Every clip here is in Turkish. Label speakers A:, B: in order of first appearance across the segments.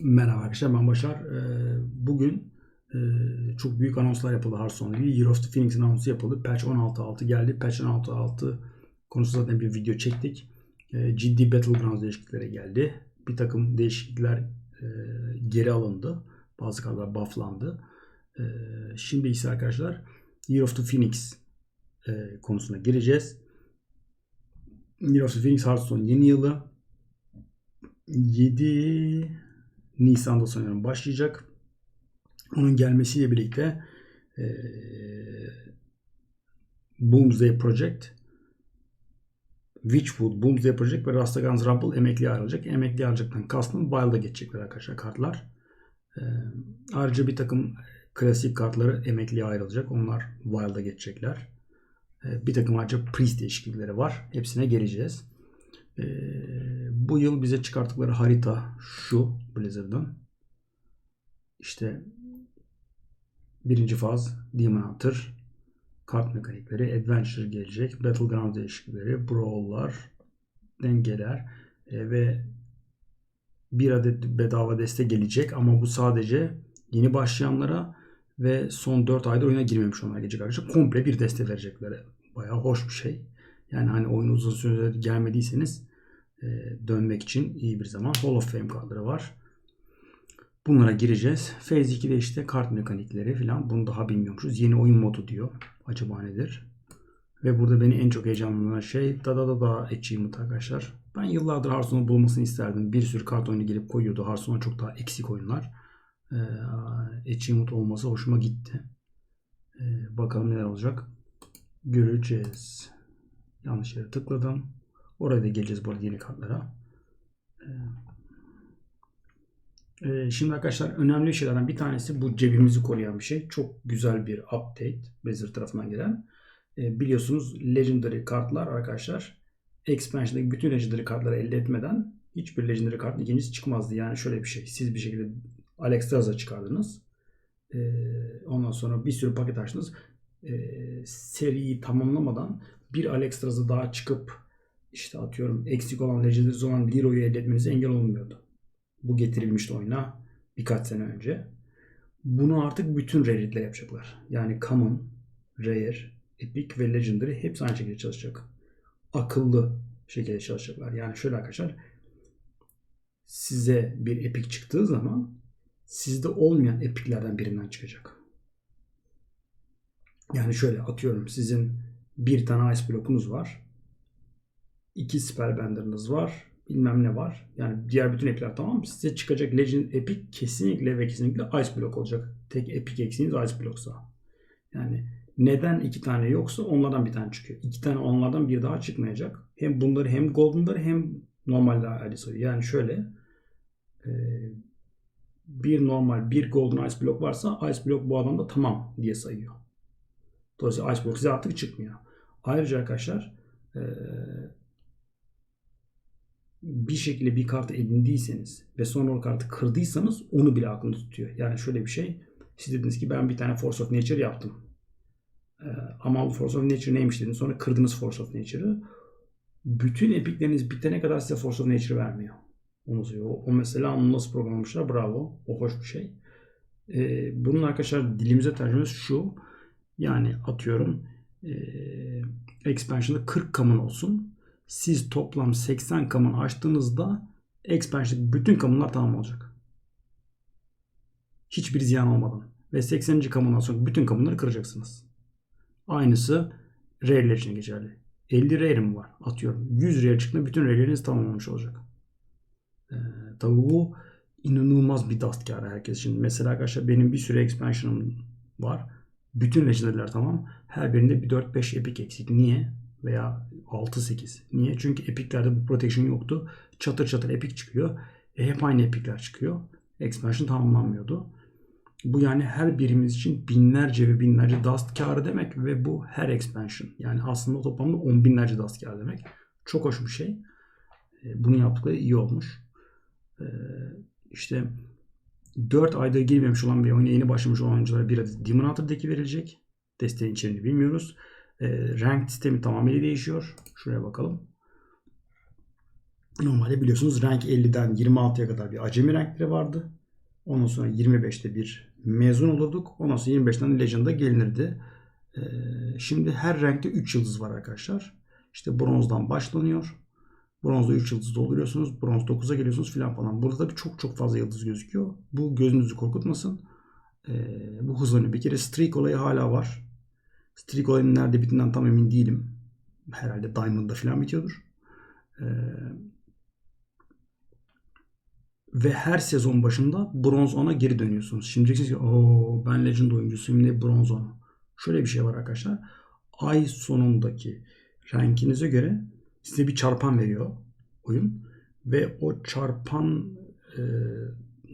A: Merhaba arkadaşlar ben Başar. Ee, Bugün e, çok büyük anonslar yapıldı Hearthstone ile. Year of the Phoenix anonsu yapıldı. Patch 16.6 geldi. Patch 16.6 konusunda zaten bir video çektik. Ee, Ciddi Battlegrounds değişiklikleri geldi. Bir takım değişiklikler e, geri alındı. Bazı kadar bufflandı. Ee, Şimdi ise arkadaşlar Year of the Phoenix e, konusuna gireceğiz. Year of the Phoenix Hearthstone yeni yılı 7 Nisan'da sanıyorum başlayacak. Onun gelmesiyle birlikte e, Boomsday Project, Witchwood, Boomsday Project ve Rastagans Rumble emekliye ayrılacak. Emekliye ayrılacaktan kastım Wild'a geçecekler arkadaşlar kartlar. E, ayrıca bir takım klasik kartları emekliye ayrılacak. Onlar Wild'a geçecekler. E, bir takım ayrıca Priest değişiklikleri var. Hepsine geleceğiz. Ee, bu yıl bize çıkarttıkları harita şu Blizzard'ın. İşte birinci faz Demon Hunter, kart mekanikleri, Adventure gelecek, Battleground değişiklikleri, Brawl'lar, dengeler e, ve bir adet bedava deste gelecek ama bu sadece yeni başlayanlara ve son 4 aydır oyuna girmemiş olanlara gelecek arkadaşlar. Komple bir deste verecekler. Bayağı hoş bir şey. Yani hani oyun uzun süredir gelmediyseniz dönmek için iyi bir zaman. Hall of Fame kartları var. Bunlara gireceğiz. Phase 2'de işte kart mekanikleri falan. Bunu daha bilmiyormuşuz. Yeni oyun modu diyor. Acaba nedir? Ve burada beni en çok heyecanlandıran şey da da da da achievement arkadaşlar. Ben yıllardır Hearthstone'u bulmasını isterdim. Bir sürü kart oyunu gelip koyuyordu. Hearthstone'a çok daha eksik oyunlar. Ee, achievement olması hoşuma gitti. Ee, bakalım neler olacak. Göreceğiz. Yanlış yere tıkladım. Oraya da geleceğiz bu arada yeni kartlara. Ee, şimdi arkadaşlar önemli şeylerden bir tanesi bu cebimizi koruyan bir şey. Çok güzel bir update Blizzard tarafından gelen. Ee, biliyorsunuz Legendary kartlar arkadaşlar Expansion'daki bütün Legendary kartları elde etmeden hiçbir Legendary kartın ikincisi çıkmazdı. Yani şöyle bir şey. Siz bir şekilde Alexstras'a çıkardınız. Ee, ondan sonra bir sürü paket açtınız. seriyi tamamlamadan bir Alexstras'a daha çıkıp işte atıyorum eksik olan Legendary'si olan Leroy'u elde etmenize engel olmuyordu. Bu getirilmişti oyuna birkaç sene önce. Bunu artık bütün rare'likler yapacaklar. Yani Common, Rare, Epic ve Legendary hepsi aynı şekilde çalışacak. Akıllı şekilde çalışacaklar. Yani şöyle arkadaşlar size bir Epic çıktığı zaman sizde olmayan Epic'lerden birinden çıkacak. Yani şöyle atıyorum sizin bir tane Ice blokunuz var. İki Spellbender'ınız var bilmem ne var. Yani diğer bütün epikler tamam Size çıkacak Legend Epic kesinlikle ve kesinlikle Ice Block olacak. Tek Epic eksiğiniz Ice Block'sa. Yani neden iki tane yoksa onlardan bir tane çıkıyor. İki tane onlardan bir daha çıkmayacak. Hem bunları hem Golden'ları hem normalde ayrı sayıyor. Yani şöyle e, bir normal bir Golden Ice Block varsa Ice Block bu adamda tamam diye sayıyor. Dolayısıyla Ice Block size artık çıkmıyor. Ayrıca arkadaşlar e, bir şekilde bir kartı edindiyseniz ve sonra o kartı kırdıysanız onu bile aklında tutuyor. Yani şöyle bir şey. Siz dediniz ki ben bir tane Force of Nature yaptım. Ee, ama bu Force of Nature neymiş dediniz. Sonra kırdınız Force of Nature'ı. Bütün epikleriniz bitene kadar size Force of Nature vermiyor. Söylüyor. O, mesela onu nasıl programlamışlar bravo. O hoş bir şey. Ee, bunun arkadaşlar dilimize tercümesi şu. Yani atıyorum e, expansion'da 40 common olsun siz toplam 80 kamun açtığınızda expansion bütün kamunlar tamam olacak. Hiçbir ziyan olmadan. Ve 80. kamundan sonra bütün kamunları kıracaksınız. Aynısı rare'ler için geçerli. 50 rare mi var? Atıyorum. 100 rare çıktığında bütün rare'leriniz tamamlamış olacak. Ee, tabii bu inanılmaz bir dust kârı herkes için. Mesela arkadaşlar benim bir sürü expansion'ım var. Bütün legendary'ler tamam. Her birinde bir 4-5 epic eksik. Niye? Veya 6-8. Niye? Çünkü epiklerde bu protection yoktu. Çatır çatır epik çıkıyor. E, hep aynı epikler çıkıyor. Expansion tamamlanmıyordu. Bu yani her birimiz için binlerce ve binlerce dust karı demek ve bu her expansion. Yani aslında toplamda on binlerce dust karı demek. Çok hoş bir şey. E, bunu yaptıkları iyi olmuş. E, işte 4 ayda girmemiş olan bir oyuna yeni başlamış olan oyunculara bir adet Demon Hunter deki verilecek. Desteğin içeriğini bilmiyoruz. E, rank sistemi tamamıyla değişiyor. Şuraya bakalım. Normalde biliyorsunuz renk 50'den 26'ya kadar bir acemi renkleri vardı. Ondan sonra 25'te bir mezun olurduk. Ondan sonra 25'ten Legend'a gelinirdi. Ee, şimdi her renkte 3 yıldız var arkadaşlar. İşte bronzdan başlanıyor. Bronzda 3 yıldız dolduruyorsunuz. Bronz 9'a geliyorsunuz filan falan. Burada da çok çok fazla yıldız gözüküyor. Bu gözünüzü korkutmasın. Ee, bu hızlanıyor. Bir kere streak olayı hala var. Streak olayının nerede bittiğinden tam emin değilim. Herhalde Diamond'da filan bitiyordur. Ee, ve her sezon başında bronz 10'a geri dönüyorsunuz. Şimdi diyeceksiniz ki ooo ben Legend oyuncusuyum ne bronz 10'a. Şöyle bir şey var arkadaşlar. Ay sonundaki rankinize göre size bir çarpan veriyor oyun. Ve o çarpan e,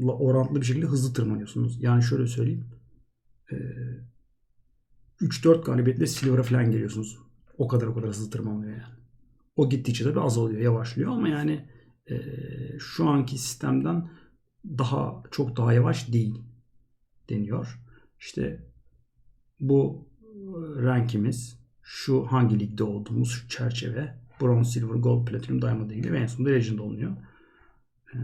A: orantılı bir şekilde hızlı tırmanıyorsunuz. Yani şöyle söyleyeyim. E, 3-4 galibiyetle Silver'a falan geliyorsunuz. O kadar o kadar hızlı tırmanıyor yani. O gittikçe tabii azalıyor, yavaşlıyor ama yani e, şu anki sistemden daha çok daha yavaş değil deniyor. İşte bu rankimiz şu hangi ligde olduğumuz şu çerçeve bronze, silver, gold, platinum, diamond gibi ve en sonunda legend oluyor. Ee,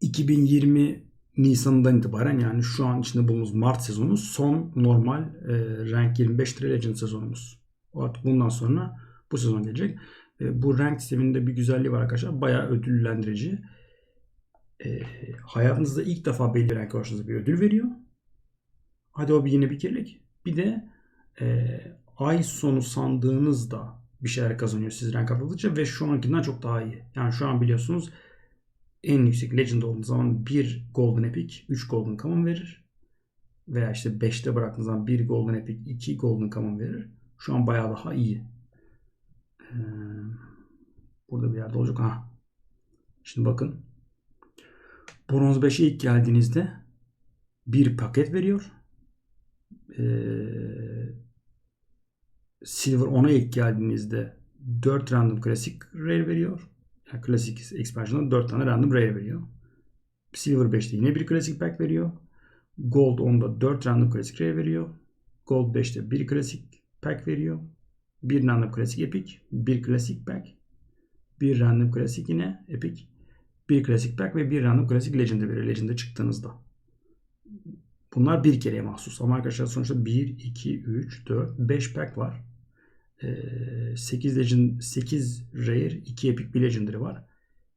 A: 2020 Nisan'dan itibaren yani şu an içinde bulunduğumuz Mart sezonu son normal e, rank 25 Legend sezonumuz. Artık bundan sonra bu sezon gelecek. E, bu rank sisteminde bir güzelliği var arkadaşlar. Bayağı ödüllendirici. E, hayatınızda ilk defa belli rank karşınıza bir ödül veriyor. Hadi o bir yine bir kerelik. Bir de e, ay sonu sandığınızda bir şeyler kazanıyor siz rank atladıkça ve şu ankinden çok daha iyi. Yani şu an biliyorsunuz en yüksek Legend olduğunuz zaman 1 Golden Epic, 3 Golden Common verir. Veya işte 5'te bıraktığınız zaman 1 Golden Epic, 2 Golden Common verir. Şu an bayağı daha iyi. Ee, burada bir yerde olacak. Ha. Şimdi bakın. Bronz 5'e ilk geldiğinizde bir paket veriyor. Ee, Silver 10'a ilk geldiğinizde 4 random klasik rare veriyor. Yani klasik expansion'da 4 tane random rare veriyor. Silver 5'te yine bir klasik pack veriyor. Gold 10'da 4 random klasik rare veriyor. Gold 5'te bir klasik pack veriyor. Bir random klasik epic, bir klasik pack, bir random klasik yine epic, bir klasik pack ve bir random klasik legend'e veriyor legend'e çıktığınızda. Bunlar bir kereye mahsus. Ama arkadaşlar sonuçta 1, 2, 3, 4, 5 pack var. 8 legend, 8 rare, 2 epic, bir legendary var.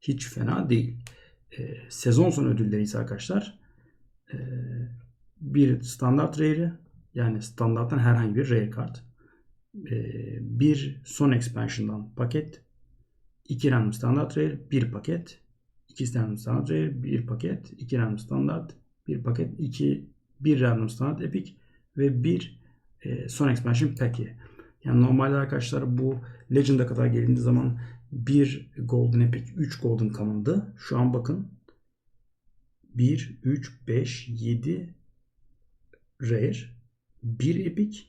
A: Hiç fena değil. Sezon sonu ödülleri ise arkadaşlar bir standart rare yani standarttan herhangi bir rare kart bir son expansion'dan paket, iki random standart rare, bir paket, iki random standart rare, bir paket, iki random standart, bir paket, iki bir random standart epic ve bir e, son expansion pack'i. Yani normalde arkadaşlar bu Legend'a kadar gelindiği zaman bir Golden Epic, 3 Golden Common'dı. Şu an bakın 1, 3, 5, 7 Rare, 1 Epic,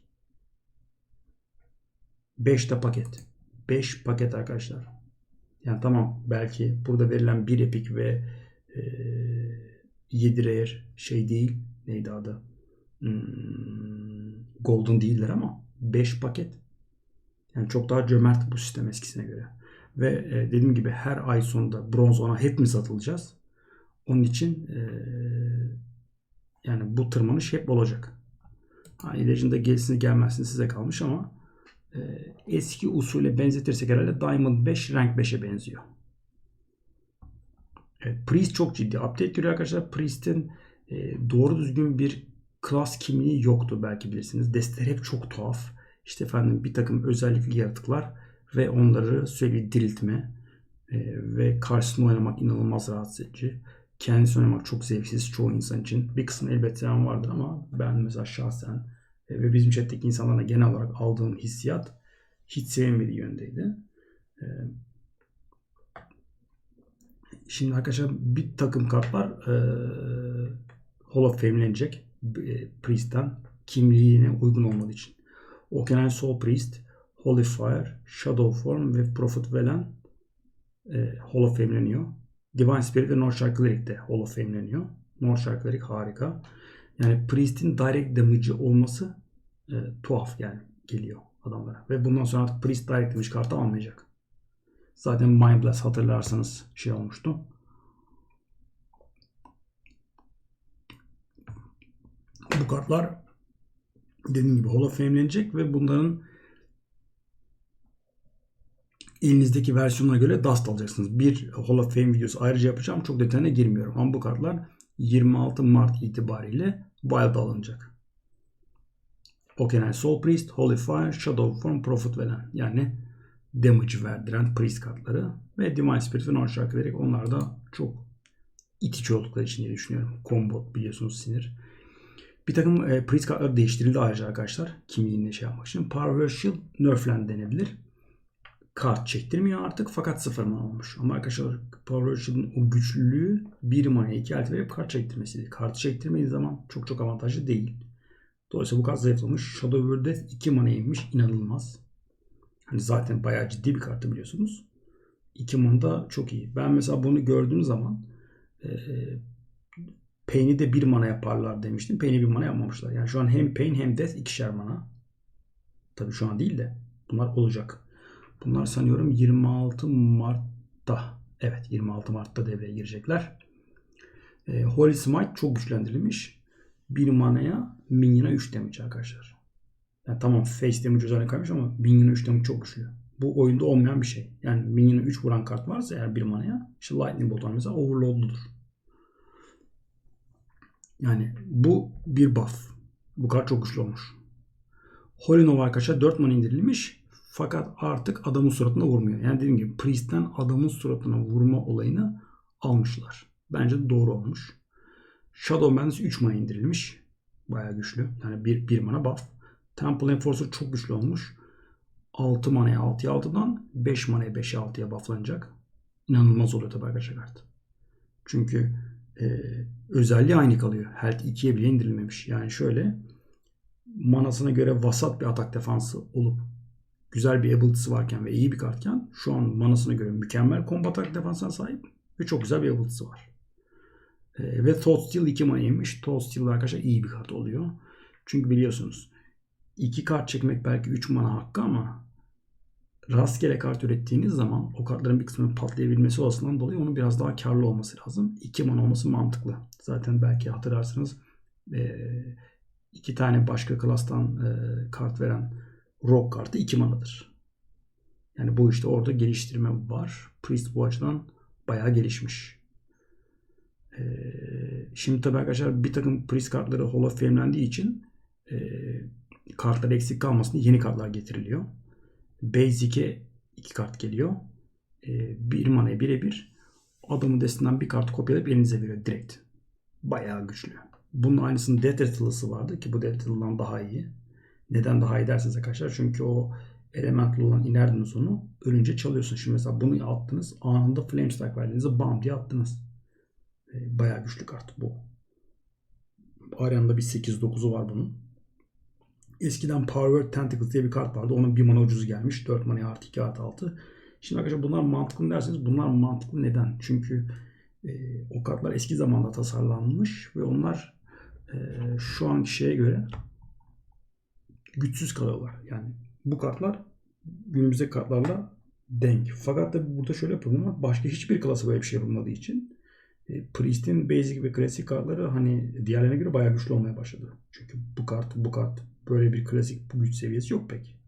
A: 5 de paket. 5 paket arkadaşlar. Yani tamam belki burada verilen 1 Epic ve e, 7 Rare şey değil. Neydi adı? Hmm, Golden değiller ama 5 paket. Yani çok daha cömert bu sistem eskisine göre. Ve e, dediğim gibi her ay sonunda bronz ona hepimiz atılacağız. Onun için e, yani bu tırmanış hep olacak. Ha, ilacında gelsin gelmezsin size kalmış ama e, eski usule benzetirsek herhalde Diamond 5 Rank 5'e benziyor. Evet, Priest çok ciddi update görüyor arkadaşlar. Priest'in e, doğru düzgün bir klas kimliği yoktu belki bilirsiniz. Desteler hep çok tuhaf. İşte efendim bir takım özellikli yaratıklar ve onları sürekli diriltme e, ve karşısında oynamak inanılmaz rahatsız edici. Kendisi oynamak çok zevksiz çoğu insan için. Bir kısım elbette vardır ama ben mesela şahsen e, ve bizim chat'teki insanlarla genel olarak aldığım hissiyat hiç sevmediği yöndeydi. E, şimdi arkadaşlar bir takım kartlar e, Hall of Fame'lenecek e, Priest'ten kimliğine uygun olmadığı için. Okeanan Soul Priest, Holy Fire, Shadow Form ve Prophet Velen e, Hall of Fame'leniyor. Divine Spirit ve North Cleric de Hall of Fame'leniyor. North Cleric harika. Yani Priest'in direct damage'ı olması e, tuhaf yani geliyor adamlara. Ve bundan sonra artık Priest direct damage kartı almayacak. Zaten Mind Blast hatırlarsanız şey olmuştu. Bu kartlar dediğim gibi Hall of Fame'lenecek ve bunların elinizdeki versiyonuna göre dust alacaksınız. Bir Hall of Fame videosu ayrıca yapacağım. Çok detayına girmiyorum. Ama bu kartlar 26 Mart itibariyle Wild alınacak. Okenay Soul Priest, Holy Fire, Shadow Form, Prophet veren yani damage verdiren priest kartları ve Divine Spirit ve Non Shark ederek onlar da çok itici oldukları için diye düşünüyorum. Combo biliyorsunuz sinir. Bir takım e, priest kartları değiştirildi ayrıca arkadaşlar. Kimliğini şey yapmak için. Power Shield nerflen denebilir. Kart çektirmiyor artık fakat sıfır mana olmuş. Ama arkadaşlar Power Shield'ın o güçlülüğü bir mana 2 altı verip kart çektirmesiydi. Kart çektirmediği zaman çok çok avantajlı değil. Dolayısıyla bu kart zayıflamış. Shadow Word Death 2 mana inmiş. İnanılmaz. Hani zaten bayağı ciddi bir kartı biliyorsunuz. 2 mana da çok iyi. Ben mesela bunu gördüğüm zaman e, Pain'i de 1 mana yaparlar demiştim. Pain'i 1 mana yapmamışlar. Yani şu an hem Pain hem Death ikişer mana. Tabii şu an değil de bunlar olacak. Bunlar sanıyorum 26 Mart'ta. Evet 26 Mart'ta devreye girecekler. E, Holy Smite çok güçlendirilmiş. 1 manaya Minion'a 3 damage arkadaşlar. Yani tamam face damage üzerine kaymış ama Minion'a 3 damage çok güçlü. Bu oyunda olmayan bir şey. Yani Minion'a 3 vuran kart varsa eğer 1 manaya işte Lightning Bolt mesela Overload'ludur. Yani bu bir buff. Bu kart çok güçlü olmuş. Holy Nova arkadaşlar 4 mana indirilmiş. Fakat artık adamın suratına vurmuyor. Yani dediğim gibi Priest'ten adamın suratına vurma olayını almışlar. Bence doğru olmuş. Shadow Madness 3 mana indirilmiş. Baya güçlü. Yani 1, 1 mana buff. Temple Enforcer çok güçlü olmuş. 6 manaya 6'ya 6'dan 5 manaya 5'e 6'ya bufflanacak. İnanılmaz oluyor tabi arkadaşlar kart. Çünkü e, özelliği aynı kalıyor. Health 2'ye bile indirilmemiş. Yani şöyle manasına göre vasat bir atak defansı olup güzel bir ability'si varken ve iyi bir kartken şu an manasına göre mükemmel combat atak defansına sahip ve çok güzel bir ability'si var. E, ve Thought Steal 2 manaymış. Thought Steal arkadaşlar iyi bir kart oluyor. Çünkü biliyorsunuz 2 kart çekmek belki 3 mana hakkı ama rastgele kart ürettiğiniz zaman o kartların bir kısmının patlayabilmesi olasılığından dolayı onun biraz daha karlı olması lazım. 2 mana olması mantıklı. Zaten belki hatırlarsınız e, iki tane başka klastan e, kart veren Rock kartı 2 manadır. Yani bu işte orada geliştirme var. Priest bu açıdan bayağı gelişmiş. Ee, şimdi tabii arkadaşlar bir takım Priest kartları Hall of Fame'lendiği için e, kartlar eksik kalmasın yeni kartlar getiriliyor. Basic'e iki kart geliyor. E, bir manaya birebir adamın destinden bir kart kopyalayıp elinize veriyor direkt. Bayağı güçlü. Bunun aynısının Death Rattle'sı vardı ki bu Death Rattle'dan daha iyi. Neden daha iyi derseniz arkadaşlar çünkü o elementli olan inerdiniz onu ölünce çalıyorsun. Şimdi mesela bunu attınız anında Flame Strike verdiğinizde bam diye attınız. E, bayağı güçlü kart bu. Arya'nda bir 8-9'u var bunun. Eskiden Power Tentacles diye bir kart vardı. Onun bir mana ucuz gelmiş. 4 mana artı 2 artı 6. Şimdi arkadaşlar bunlar mantıklı derseniz bunlar mantıklı neden? Çünkü e, o kartlar eski zamanda tasarlanmış ve onlar e, şu anki şeye göre güçsüz kalıyorlar. Yani bu kartlar günümüzdeki kartlarla denk. Fakat tabi burada şöyle problem var. Başka hiçbir klası böyle bir şey yapılmadığı için Priest'in basic ve klasik kartları hani diğerlerine göre bayağı güçlü olmaya başladı. Çünkü bu kart, bu kart böyle bir klasik güç seviyesi yok pek.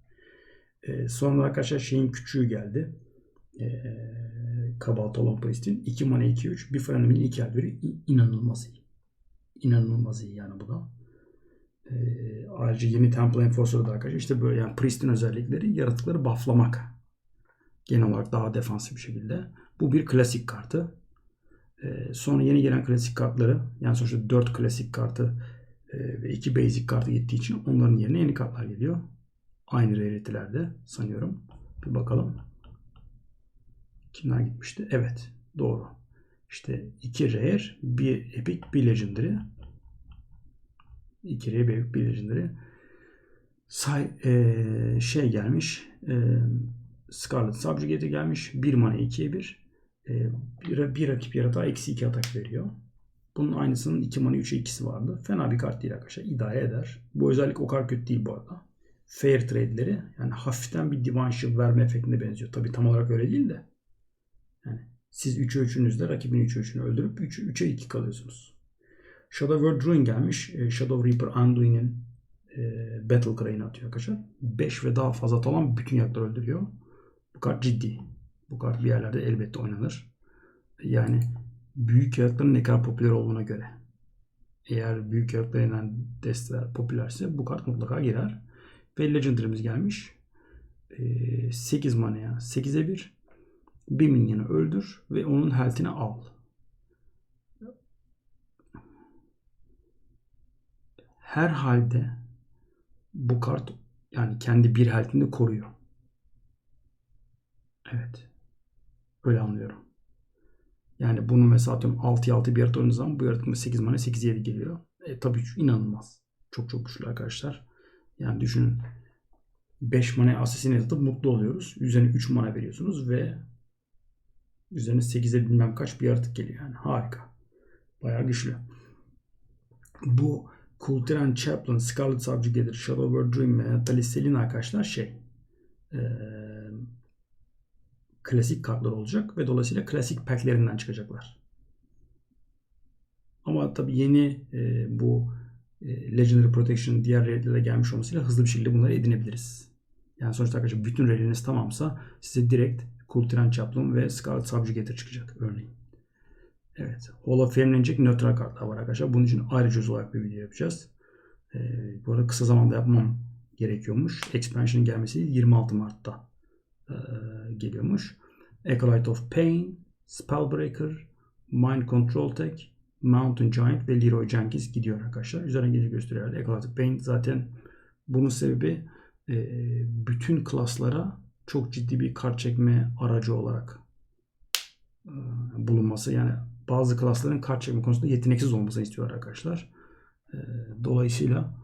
A: E, sonra arkadaşlar şeyin küçüğü geldi. E, Kabalt olan Priest'in 2 mana 2 3 bir frenemin 2 elbiri inanılmaz iyi. İnanılmaz iyi yani bu da. E, ayrıca yeni Temple Enforcer'da da arkadaşlar işte böyle yani Priest'in özellikleri yaratıkları bufflamak. Genel olarak daha defansif bir şekilde. Bu bir klasik kartı. E, sonra yeni gelen klasik kartları yani sonuçta 4 klasik kartı e, ve 2 basic kartı gittiği için onların yerine yeni kartlar geliyor. Aynı rarity'lerde sanıyorum. Bir bakalım. Kimler gitmişti? Evet. Doğru. İşte 2 rare, 1 epic, 1 legendary. 2 rare, 1 epic, 1 legendary. Say, e, şey gelmiş. E, Scarlet Subjugator gelmiş. 1 mana 2'ye 1 bir, bir rakip yaratığa eksi 2 atak veriyor. Bunun aynısının 2 mana 3'e 2'si vardı. Fena bir kart değil arkadaşlar. İdare eder. Bu özellik o kadar kötü değil bu arada. Fair trade'leri yani hafiften bir Divine Shield verme efektine benziyor. Tabi tam olarak öyle değil de Siz 3'e 3'ünüzde rakibin 3'e 3'ünü öldürüp 3'e 2 kalıyorsunuz. Shadow World Druid gelmiş. E, Shadow Reaper Anduin'in e, Battle Cry'ini atıyor arkadaşlar. 5 ve daha fazla talan bütün yakları öldürüyor. Bu kart ciddi. Bu kart bir yerlerde elbette oynanır. Yani büyük yaratların ne kadar popüler olduğuna göre. Eğer büyük inen desteler popülerse bu kart mutlaka girer. Ve Legendary'miz gelmiş. E, 8 manaya 8'e 1. Bir minyonu öldür ve onun health'ini al. Her halde bu kart yani kendi bir health'ini koruyor. Evet. Öyle anlıyorum. Yani bunu mesela atıyorum 6'ya 6 bir yaratık oynadığınız zaman bu yaratığın 8 mana 8 7 geliyor. E, tabii inanılmaz. Çok çok güçlü arkadaşlar. Yani düşünün 5 mana asasine atıp mutlu oluyoruz. Üzerine 3 mana veriyorsunuz ve üzerine 8'e bilmem kaç bir yaratık geliyor yani. Harika. Bayağı güçlü. Bu Kultiran Chaplin, Scarlet Subjugator, Shadow World Dream ve Natalie Selin arkadaşlar şey ee, klasik kartlar olacak ve dolayısıyla klasik packlerinden çıkacaklar. Ama tabi yeni e, bu e, Legendary Protection diğer raidlere gelmiş olmasıyla hızlı bir şekilde bunları edinebiliriz. Yani sonuçta arkadaşlar bütün raidleriniz tamamsa size direkt Kultiran Chaplin ve Scarlet Subjugator çıkacak örneğin. Evet. Hall of Fame'lenecek nötral kartlar var arkadaşlar. Bunun için ayrıca olarak bir video yapacağız. Ee, bu arada kısa zamanda yapmam gerekiyormuş. Expansion gelmesi 26 Mart'ta e, geliyormuş. Acolyte of Pain, Spellbreaker, Mind Control Tech, Mountain Giant ve Leroy Jenkins gidiyor arkadaşlar. Üzerine gelince gösteriyor. Acolyte of Pain zaten bunun sebebi bütün klaslara çok ciddi bir kart çekme aracı olarak bulunması. Yani bazı klasların kart çekme konusunda yeteneksiz olmasını istiyor arkadaşlar. E, dolayısıyla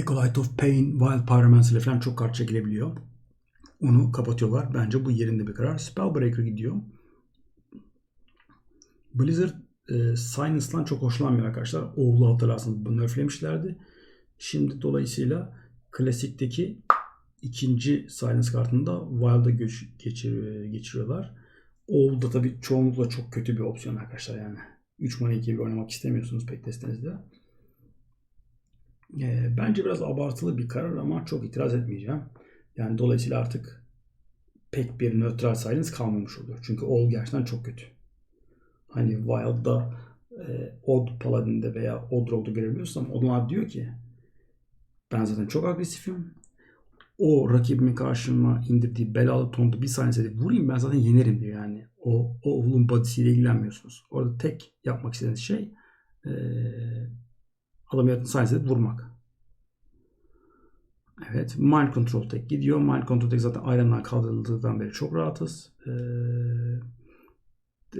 A: Acolyte of Pain, Wild Pyromancer ile falan çok kart çekilebiliyor. Onu kapatıyorlar. Bence bu yerinde bir karar. Spellbreaker gidiyor. Blizzard e, Silence'dan çok hoşlanmıyor arkadaşlar. Oğlu hatırlarsınız bunu nerflemişlerdi. Şimdi dolayısıyla klasikteki ikinci Silence kartında Wild'a geçir, geçiriyorlar. Oğul da tabii çoğunlukla çok kötü bir opsiyon arkadaşlar yani. 3 mana 2 oynamak istemiyorsunuz pek testenizde. E, bence biraz abartılı bir karar ama çok itiraz etmeyeceğim. Yani dolayısıyla artık pek bir neutral silence kalmamış oluyor. Çünkü All gerçekten çok kötü. Hani Wild'da e, Odd Paladin'de veya Odd Rogue'da görebiliyorsam onlar diyor ki ben zaten çok agresifim. O rakibimin karşıma indirdiği belalı tonda bir saniye edip vurayım ben zaten yenerim diyor yani. O, o oğlun body'siyle ilgilenmiyorsunuz. Orada tek yapmak istediğiniz şey e, Yaratığını sadece vurmak. Evet. Mind Control tek gidiyor. Mind Control tek zaten Iron'dan kaldırıldıktan beri çok rahatız. Ee,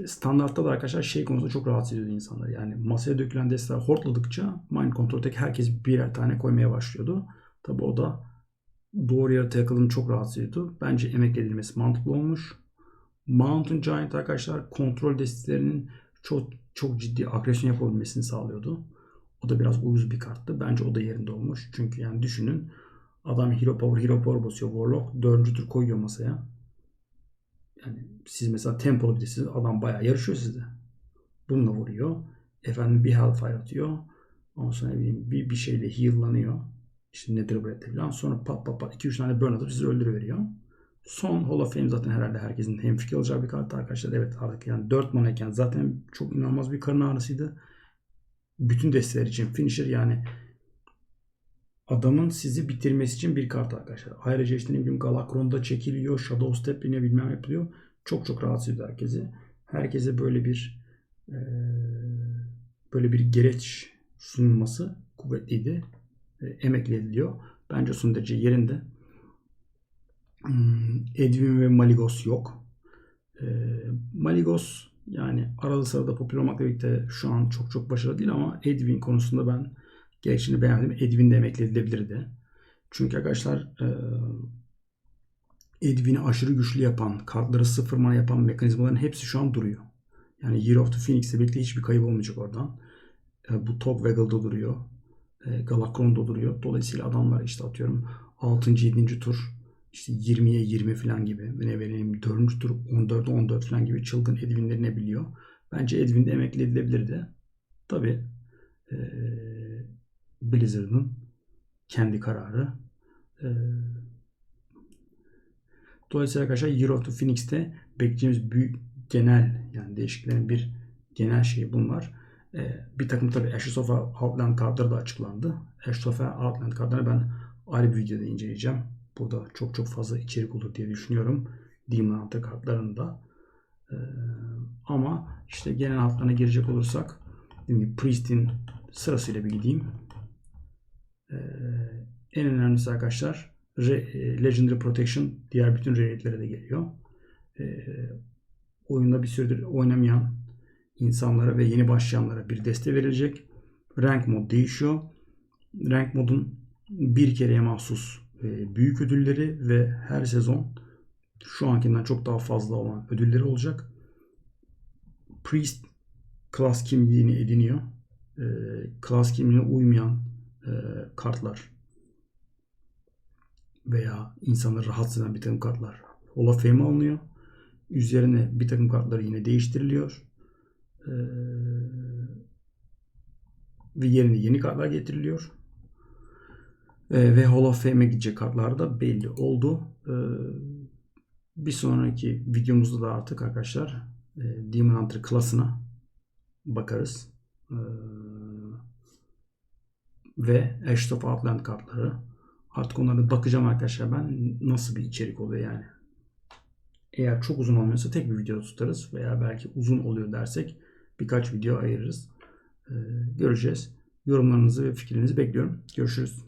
A: standartta da arkadaşlar şey konusunda çok rahatsız ediyordu insanlar. Yani masaya dökülen desteler hortladıkça Mind Control tek herkes birer tane koymaya başlıyordu. Tabi o da doğru yere takıldığını çok rahatsız ediyordu. Bence emek edilmesi mantıklı olmuş. Mountain Giant arkadaşlar kontrol destelerinin çok çok ciddi agresyon yapabilmesini sağlıyordu. O da biraz uyuz bir karttı. Bence o da yerinde olmuş. Çünkü yani düşünün adam Hero Power Hero Power basıyor. Warlock dördüncü tur koyuyor masaya. Yani siz mesela tempolu siz adam bayağı yarışıyor sizde. Bununla vuruyor. Efendim bir Hellfire atıyor. Ondan sonra ne bileyim bir, bir şeyle heal'lanıyor. İşte Nether Breath'te falan. Sonra pat pat pat 2-3 tane burn atıp sizi öldürüveriyor. Son Hall of Fame zaten herhalde herkesin hemfikir olacağı bir kart arkadaşlar. Evet artık yani 4 manayken zaten çok inanılmaz bir karın ağrısıydı bütün desteler için finisher yani adamın sizi bitirmesi için bir kart arkadaşlar. Ayrıca işte ne bileyim Galakron'da çekiliyor, Shadow Step yine bilmem yapılıyor. Çok çok rahatsız ediyor herkesi. Herkese böyle bir e, böyle bir gereç sunulması kuvvetliydi. E, emekli ediliyor. Bence son derece yerinde. Hmm, Edwin ve Maligos yok. E, Maligos yani aralı sırada popüler olmakla birlikte şu an çok çok başarılı değil ama Edwin konusunda ben gerekçini beğendim. Edwin de emekli edilebilirdi. Çünkü arkadaşlar Edwin'i aşırı güçlü yapan, kartları sıfır yapan mekanizmaların hepsi şu an duruyor. Yani Year of the Phoenix'le birlikte hiçbir kayıp olmayacak oradan. Bu Top Waggle'da duruyor. Galakron'da duruyor. Dolayısıyla adamlar işte atıyorum 6. 7. tur işte 20'ye 20 falan gibi ne vereyim 4. tur 14'e 14 falan gibi çılgın Edwin'leri ne biliyor. Bence Edwin de emekli edilebilirdi. Tabi Blizzard'ın kendi kararı. E, dolayısıyla arkadaşlar Year of the Phoenix'te bekleyeceğimiz büyük genel yani değişikliklerin bir genel şeyi bunlar. E, bir takım tabi Ashes of Outland kartları da açıklandı. Ashes of Outland kartlarını ben ayrı bir videoda inceleyeceğim. Burada çok çok fazla içerik olur diye düşünüyorum. Demon Hunter kartlarında. Ee, ama işte genel hatlarına girecek olursak dediğim Priest'in sırasıyla bir gideyim. Ee, en önemlisi arkadaşlar Re- Legendary Protection diğer bütün raidlere de geliyor. Ee, oyunda bir süredir oynamayan insanlara ve yeni başlayanlara bir deste verilecek. Rank mod değişiyor. Rank modun bir kereye mahsus e, büyük ödülleri ve her sezon şu ankinden çok daha fazla olan ödülleri olacak. Priest class kimliğini ediniyor. E, class kimliğine uymayan e, kartlar veya insanları rahatsız eden bir takım kartlar Hall of Fame'e alınıyor. Üzerine bir takım kartları yine değiştiriliyor. Ee, ve yerine yeni kartlar getiriliyor. Ee, ve Hall of Fame'e gidecek kartlar da belli oldu. Ee, bir sonraki videomuzda da artık arkadaşlar e, Demon Hunter klasına bakarız. Ee, ve Ashes of Outland kartları. Artık onlara bakacağım arkadaşlar ben nasıl bir içerik oluyor yani. Eğer çok uzun olmuyorsa tek bir video tutarız veya belki uzun oluyor dersek birkaç video ayırırız. Ee, göreceğiz. Yorumlarınızı ve fikirlerinizi bekliyorum. Görüşürüz.